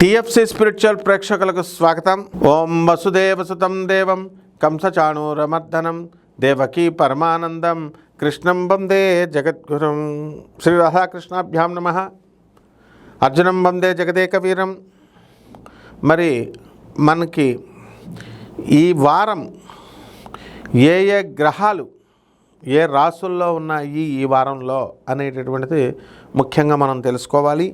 TFC spiritual ప్రేక్షకులకు స్వాగతం. ఓం వసుదేవసుతం దేవం. కంసచాణూరమర్దనం. దేవకీ పరమానందం. కృష్ణం వందే జగద్గురం. శ్రీ రాధాకృష్ణాభ్యాం నమ. అర్జునం వందే జగదేక వీరం మరి మనకి ఈ వారం ఏ ఏ గ్రహాలు ఏ రాసుల్లో ఉన్నాయి ఈ వారంలో అనేటటువంటిది ముఖ్యంగా మనం తెలుసుకోవాలి.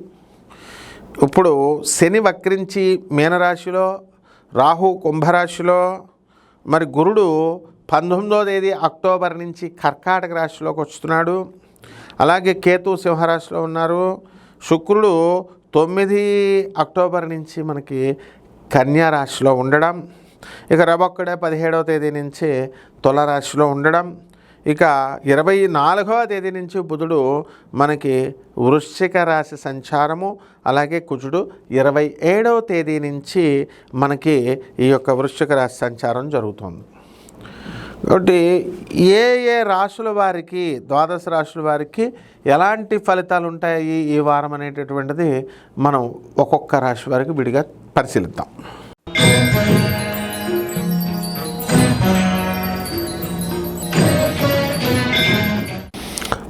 ఇప్పుడు శని వక్రించి మీనరాశిలో రాహు కుంభరాశిలో మరి గురుడు పంతొమ్మిదో తేదీ అక్టోబర్ నుంచి కర్కాటక రాశిలోకి వస్తున్నాడు. అలాగే కేతు సింహరాశిలో ఉన్నారు. శుక్రుడు తొమ్మిది అక్టోబర్ నుంచి మనకి కన్యా రాశిలో ఉండడం. ఇక రబొక్కడే పదిహేడవ తేదీ నుంచి తులరాశిలో ఉండడం. ఇక ఇరవై నాలుగవ తేదీ నుంచి బుధుడు మనకి వృశ్చిక రాశి సంచారము అలాగే కుజుడు ఇరవై ఏడవ తేదీ నుంచి మనకి ఈ యొక్క వృశ్చిక రాశి సంచారం జరుగుతుంది. కాబట్టి ఏ ఏ రాశుల వారికి ద్వాదశ రాశుల వారికి ఎలాంటి ఫలితాలు ఉంటాయి ఈ వారం అనేటటువంటిది మనం ఒక్కొక్క రాశి వారికి విడిగా పరిశీలిద్దాం.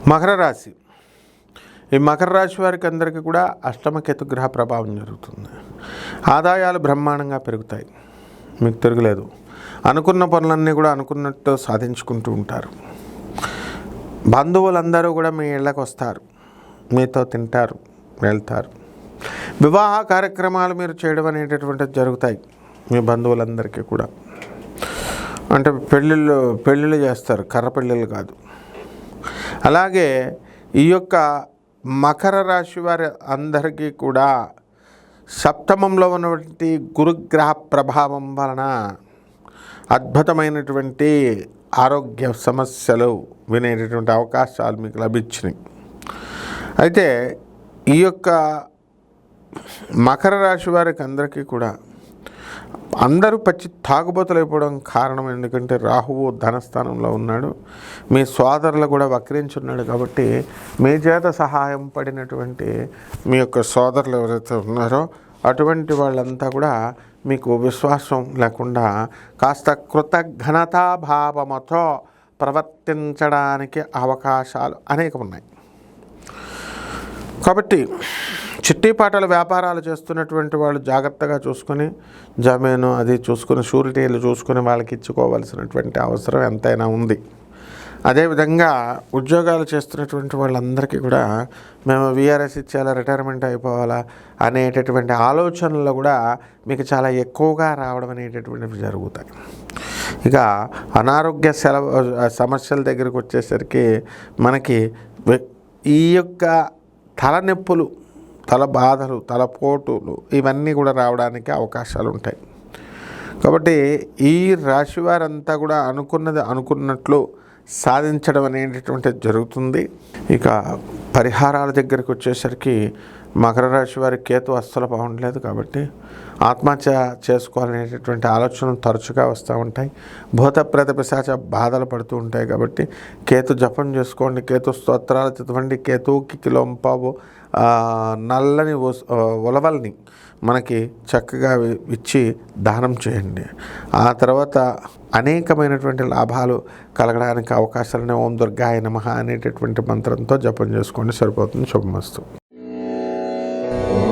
మకర రాశి. ఈ మకర రాశి వారికి అందరికీ కూడా అష్టమ కేతుగ్రహ ప్రభావం జరుగుతుంది. ఆదాయాలు బ్రహ్మాండంగా పెరుగుతాయి. మీకు తిరగలేదు. అనుకున్న పనులన్నీ కూడా అనుకున్నట్టు సాధించుకుంటూ ఉంటారు. బంధువులందరూ కూడా మీ ఇళ్ళకి వస్తారు. మీతో తింటారు వెళ్తారు. వివాహ కార్యక్రమాలు మీరు చేయడం అనేటటువంటిది జరుగుతాయి మీ బంధువులందరికీ కూడా. అంటే పెళ్ళిళ్ళు పెళ్ళిళ్ళు చేస్తారు. కర్ర పెళ్ళిళ్ళు కాదు. అలాగే ఈ యొక్క మకర రాశి వారి అందరికీ కూడా సప్తమంలో ఉన్నటువంటి గురుగ్రహ ప్రభావం వలన అద్భుతమైనటువంటి ఆరోగ్య సమస్యలు వినేటటువంటి అవకాశాలు మీకు లభించినాయి. అయితే ఈ యొక్క మకర రాశి వారికి అందరికీ కూడా అందరూ పచ్చి తాగుబోతులు అయిపోవడం కారణం ఎందుకంటే రాహువు ధనస్థానంలో ఉన్నాడు. మీ సోదరులు కూడా వక్రించున్నాడు కాబట్టి మీ చేత సహాయం పడినటువంటి మీ యొక్క సోదరులు ఎవరైతే ఉన్నారో అటువంటి వాళ్ళంతా కూడా మీకు విశ్వాసం లేకుండా కాస్త కృతజ్ఞతాభావముతో ప్రవర్తించడానికి అవకాశాలు అనేకం ఉన్నాయి కాబట్టి చిట్టీపాటల వ్యాపారాలు చేస్తున్నటువంటి వాళ్ళు జాగ్రత్తగా చూసుకొని జమీను అది చూసుకుని షూరిటీలు చూసుకుని వాళ్ళకి ఇచ్చుకోవాల్సినటువంటి అవసరం ఎంతైనా ఉంది. అదేవిధంగా ఉద్యోగాలు చేస్తున్నటువంటి వాళ్ళందరికీ కూడా మేము విఆర్ఎస్ ఇచ్చేలా రిటైర్మెంట్ అయిపోవాలా అనేటటువంటి ఆలోచనలు కూడా మీకు చాలా ఎక్కువగా రావడం అనేటటువంటివి జరుగుతాయి. ఇక అనారోగ్య సెలవు సమస్యల దగ్గరికి వచ్చేసరికి మనకి ఈ యొక్క తలనొప్పులు తల బాధలు తలపోటులు ఇవన్నీ కూడా రావడానికి అవకాశాలు ఉంటాయి. కాబట్టి ఈ రాశి వారంతా కూడా అనుకున్నది అనుకున్నట్లు సాధించడం అనేటటువంటిది జరుగుతుంది. ఇక పరిహారాల దగ్గరకు వచ్చేసరికి మకర రాశి వారి కేతు అస్సలు బాగుండలేదు కాబట్టి ఆత్మహత్య చేసుకోవాలనేటటువంటి ఆలోచనలు తరచుగా వస్తూ ఉంటాయి. భూత ప్రేత పిశాచ బాధలు పడుతూ ఉంటాయి కాబట్టి కేతు జపం చేసుకోండి కేతు స్తోత్రాలు చదవండి కేతువుకి కిలోంపావు నల్లని ఉస్- ఉలవల్ని మనకి చక్కగా ఇచ్చి దానం చేయండి. ఆ తర్వాత అనేకమైనటువంటి లాభాలు కలగడానికి అవకాశాలని ఓం దుర్గాయ నమ అనేటటువంటి మంత్రంతో జపం చేసుకోండి. సరిపోతుంది. శుభమస్తు. Oh.